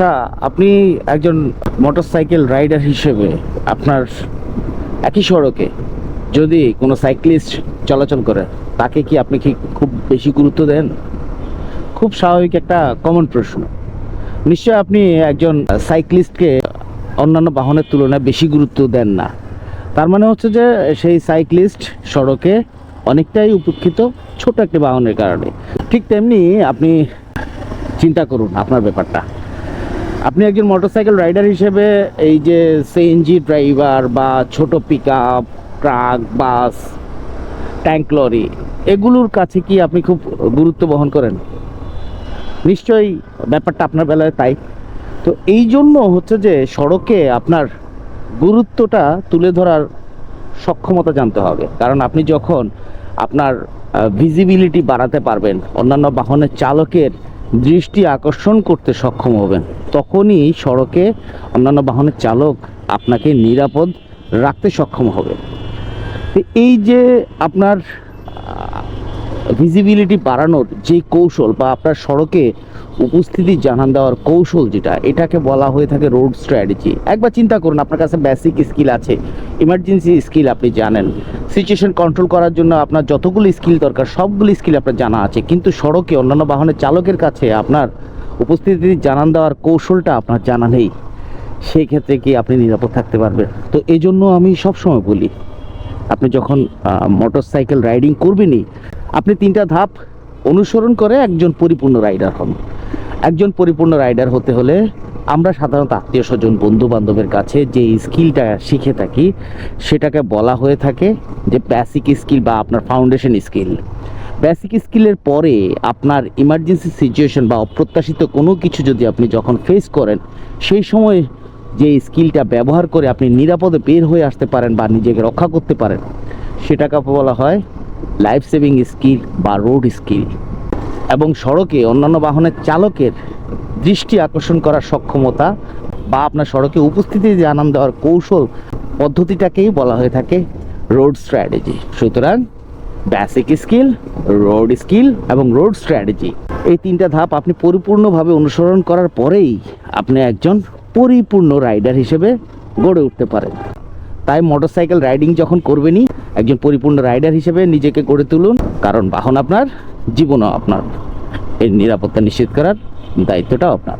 আচ্ছা আপনি একজন মোটরসাইকেল রাইডার হিসেবে আপনার একই সড়কে যদি কোনো সাইক্লিস্ট চলাচল করে, তাকে কি আপনি কি খুব বেশি গুরুত্ব দেন? খুব স্বাভাবিক একটা কমন প্রশ্ন। নিশ্চয় আপনি একজন সাইক্লিস্টকে অন্যান্য বাহনের তুলনায় বেশি গুরুত্ব দেন না। তার মানে হচ্ছে যে, সেই সাইক্লিস্ট সড়কে অনেকটাই উপেক্ষিত ছোট একটি বাহনের কারণে। ঠিক তেমনি আপনি চিন্তা করুন আপনার ব্যাপারটা। আপনি একজন মোটরসাইকেল রাইডার হিসেবে এই যে সিএনজি ড্রাইভার বা ছোট pick truck bus tank lorry এগুলোর কাছে কি আপনি খুব গুরুত্ব বহন করেন? নিশ্চয়ই ব্যাপারটা আপনার বেলায় তাই। তো এই জন্য হচ্ছে যে সড়কে আপনার গুরুত্বটা তুলে ধরার সক্ষমতা জানতে হবে। কারণ আপনি যখন আপনার ভিজিবিলিটি বাড়াতে পারবেন, অন্যান্য বাহনের চালকের দৃষ্টি আকর্ষণ করতে সক্ষম হবেন। তখনই সড়কে অন্যান্য বাহনের চালক আপনাকে নিরাপদ রাখতে সক্ষম হবে। এই যে আপনার ভিজিবিলিটি বাড়ানোর যে কৌশল বা আপনার সড়কে উপস্থিতি জানান দেওয়ার কৌশল যেটা, এটাকে বলা হয়ে থাকে রোড স্ট্র্যাটেজি একবার চিন্তা করুন, আপনার কাছে বেসিক স্কিল আছে ইমার্জেন্সি স্কিল আপনি জানেন। সিচুয়েশন কন্ট্রোল করার জন্য আপনার যতগুলো স্কিল দরকার, সবগুলো স্কিল আপনার জানা আছে। কিন্তু সড়কে অন্যান্য বাহনের চালকের কাছে আপনার উপস্থিতি জানান দেওয়ার কৌশলটা আপনার জানা নেই। সেই ক্ষেত্রে কি আপনি নিরাপদ থাকতে পারবেন? তো এই জন্য আমি সবসময় বলি, আপনি যখন মোটর সাইকেল রাইডিং করবেনই, আপনি তিনটা ধাপ অনুসরণ করে একজন পরিপূর্ণ রাইডার হন। একজন পরিপূর্ণ রাইডার হতে হলে আমরা সাধারণত আত্মীয় স্বজন বন্ধু বান্ধবের কাছে যে স্কিলটা শিখে থাকি, সেটাকে বলা হয়ে থাকে যে বেসিক স্কিল বা আপনার ফাউন্ডেশন স্কিল বেসিক স্কিলের পরে আপনার ইমার্জেন্সি সিচুয়েশন বা অপ্রত্যাশিত কোনো কিছু যদি আপনি যখন ফেস করেন, সেই সময় যে স্কিলটা ব্যবহার করে আপনি নিরাপদে বের হয়ে আসতে পারেন বা নিজেকে রক্ষা করতে পারেন, সেটাকে বলা হয় লাইফ সেভিং স্কিল বা রোড স্কিল এবং সড়কে অন্যান্য বাহনের চালকের দৃষ্টি আকর্ষণ করার সক্ষমতা বা আপনার সড়কে উপস্থিতি জানান দেওয়ার কৌশল পদ্ধতিটাকেই বলা হয়ে থাকে রোড স্ট্র্যাটেজি সুতরাং বেসিক স্কিল রোড স্কিল এবং রোড স্ট্র্যাটেজি এই তিনটা ধাপ আপনি পরিপূর্ণভাবে অনুসরণ করার পরেই আপনি একজন পরিপূর্ণ রাইডার হিসেবে গড়ে উঠতে পারেন। তাই মোটরসাইকেল রাইডিং যখন করবেনই, একজন পরিপূর্ণ রাইডার হিসেবে নিজেকে গড়ে তুলুন, কারণ বাহন আপনার, জীবনও আপনার। এর নিরাপত্তা নিশ্চিত করার দায়িত্বটাও আপনার।